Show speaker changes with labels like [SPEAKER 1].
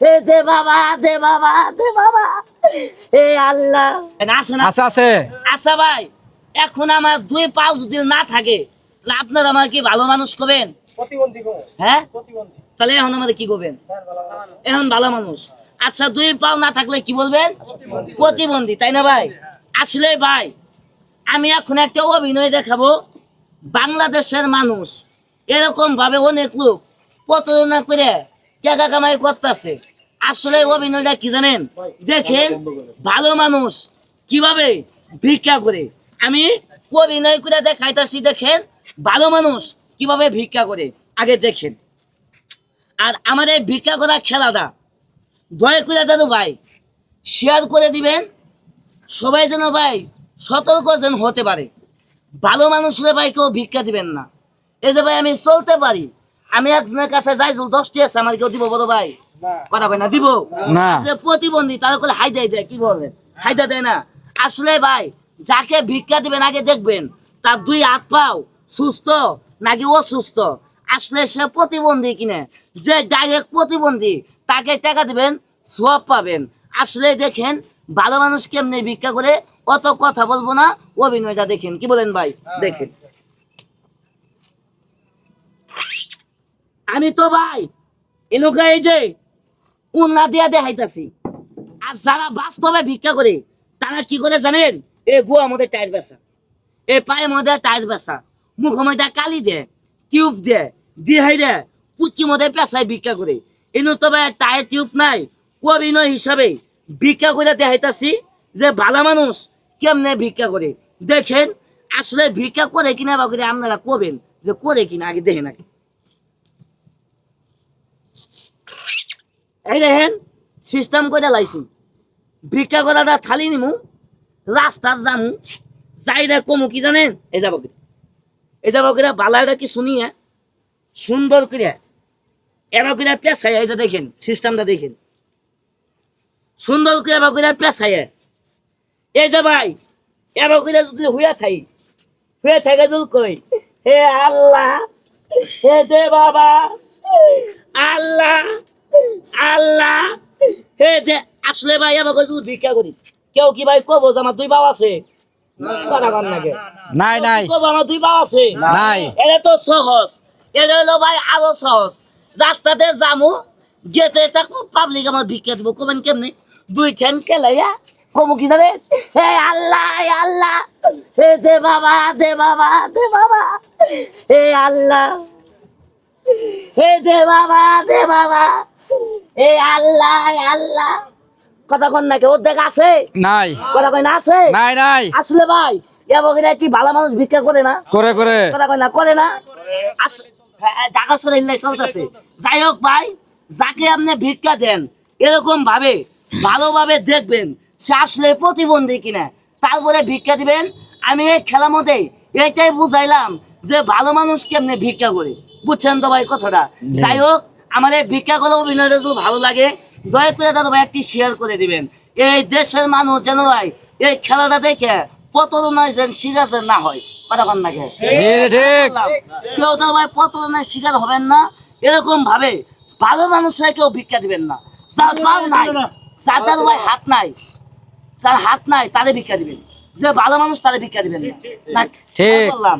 [SPEAKER 1] হে দে বাবা দে বাবা দে বাবা। হে আল্লাহ। না
[SPEAKER 2] আছে আছে।
[SPEAKER 1] আচ্ছা ভাই এখন আমার দুই পাও যদি না থাকে তাহলে আপনারা আমার কি ভালো মানুষ করবেন? হ্যাঁ? তাহলে এখন আমাদের কি করবেন? এখন ভালো মানুষ। আচ্ছা দুই পাও না থাকলে কি বলবেন? প্রতিবন্ধী। তাই না ভাই? আসলে ভাই আমি এখন একটা অভিনয় দেখাবো। বাংলাদেশের মানুষ এরকম ভাবে অনেক লোক প্রতারণা করে টাকা কামাই করতেছে। আসলে অভিনয়টা কি জানেন? দেখেন, ভালো মানুষ কীভাবে ভিক্ষা করে। আমি অভিনয় করে দেখাইতাছি, দেখেন, ভালো মানুষ কীভাবে ভিক্ষা করে। আগে দেখেন। আর আমাদের ভিক্ষা করা খেলাটা, দয়া করে দাদু ভাই শেয়ার করে দিবেন। সবাই যেন ভাই সতর্ক যেন হতে পারে। ভালো মানুষরা ভাই কেউ ভিক্ষা দিবেন না। এই যে ভাই আমি চলতে পারি আমি একজনের কাছে যাই দশটি আছে আমার কেউ দিব বলো ভাই? কথা কয় না দিব?
[SPEAKER 2] না।
[SPEAKER 1] যে প্রতিবন্ধী তার করে হাইদাই দেয় কি বলবেন হাইদা দেয় না। আসলে ভাই যাকে ভিক্ষা দিবেন আগে দেখবেন তার দুই হাত পাও সুস্থ নাকি অসুস্থ। আসলে সে প্রতিবন্ধী কিনে। যে ডাইরেক্ট প্রতিবন্ধী তাকে টাকা দিবেন সব পাবেন। আসলে দেখেন ভালো মানুষ কেমনে ভিক্ষা করে অত কথা বলব না অভিনয়টা দেখেন। কি বলেন ভাই? দেখেন। আমি তো ভাই এলাকা এই যে উন্না দিয়া দেখাইতাছি। আর যারা বাস্তবে ভিক্ষা করে, তারা কি করে জানেন? এ গোয়া মধ্যে টায়ার বেচা। এ পায়ের মধ্যে টায়ার বেচা। মুখ মধ্যে কালি দে, টিউব দে, দিহাই দে পুচকি মধ্যে পেশায় ভিক্ষা করে। এনু তো ভাই টায়ার টিউব নাই। অভিনয় হিসাবে ভিক্ষা করে দেখাইতাছি যে ভালো মানুষ কেমনে ভিক্ষা করে। দেখেন, আসলে ভিক্ষা করে কিনা বা করে আপনারা কবেন যে করে কিনা, আগে দেখেন আগে। এই দেখেন সিস্টেম করে লাইছি। ভিক্ষা করাটা থালি নিমু, রাস্তার জামু যাইরা কমু, কি জানেন? এই যাব করে এই যাব করে বালাটা কি শুনিয়ে সুন্দর করে এবার করে পেশায় এই যে দেখেন সিস্টেমটা দেখেন। সুন্দর করে এবার করে পেশায় এই যে ভাই এবার করে যদি হুয়া থাই হুয়া থাকে যদি কই, হে আল্লাহ, হে দে বাবা, আল্লাহ আল্লাহ! হে দে আসলে ভাই আমাকে যদি ভিক্ষা করি। কেউ কি ভাই কব যে আমার দুই বাবা আছে?
[SPEAKER 2] নাই নাই।
[SPEAKER 1] কব আমার দুই বাবা আছে?
[SPEAKER 2] নাই।
[SPEAKER 1] এটা তো সহজ। এটা হলো ভাই আরও সহজ। রাস্তাতে যামু গেতে থাকব পাবলিক আমার ভিক্ষা দিব। কবেন কেমনি? দুই ঠ্যান কেলাইয়া কমু কি জানে? হে আল্লাহ হে আল্লাহ। হে দে বাবা দে বাবা দে বাবা। হে আল্লাহ। হে দে বাবা দে বাবা। হে আল্লাহ আল্লাহ। কথা কন নাকি ওর দেখা আছে?
[SPEAKER 2] নাই।
[SPEAKER 1] কথা কয় না আছে?
[SPEAKER 2] নাই নাই।
[SPEAKER 1] আসলে ভাই এবার কি ভালো মানুষ ভিক্ষা করে না?
[SPEAKER 2] করে করে।
[SPEAKER 1] কথা কয় না করে না? আস- ঢাকা শহরে ইন্লাই চলতেছে। যাই হোক ভাই যাকে আপনি ভিক্ষা দেন এরকম ভাবে ভালোভাবে দেখবেন সে আসলে প্রতিবন্ধী কিনা। তারপরে ভিক্ষা দিবেন। আমি এই খেলার মধ্যে এটাই বুঝাইলাম যে ভালো মানুষ কেমনে ভিক্ষা করে। বুঝছেন তো ভাই কথাটা? যাই হোক আমাদের ভিক্ষা করে অভিনয়টা যদি ভালো লাগে। দয়া করে দাদা ভাই একটি শেয়ার করে দিবেন। এই দেশের মানুষ যেন ভাই এই খেলাটা দেখে প্রতারণায় যেন না হয়। কেউ তো ভাই প্রতারণার শিকার হবেন না। এরকম ভাবে ভালো মানুষরা কেউ ভিক্ষা দিবেন না। যার পাও নাই যাদের ভাই হাত নাই যার হাত নাই তাদের ভিক্ষা দিবেন। যে ভালো মানুষ তাদের ভিক্ষা দিবেন না। না
[SPEAKER 2] ঠিক।
[SPEAKER 1] বললাম।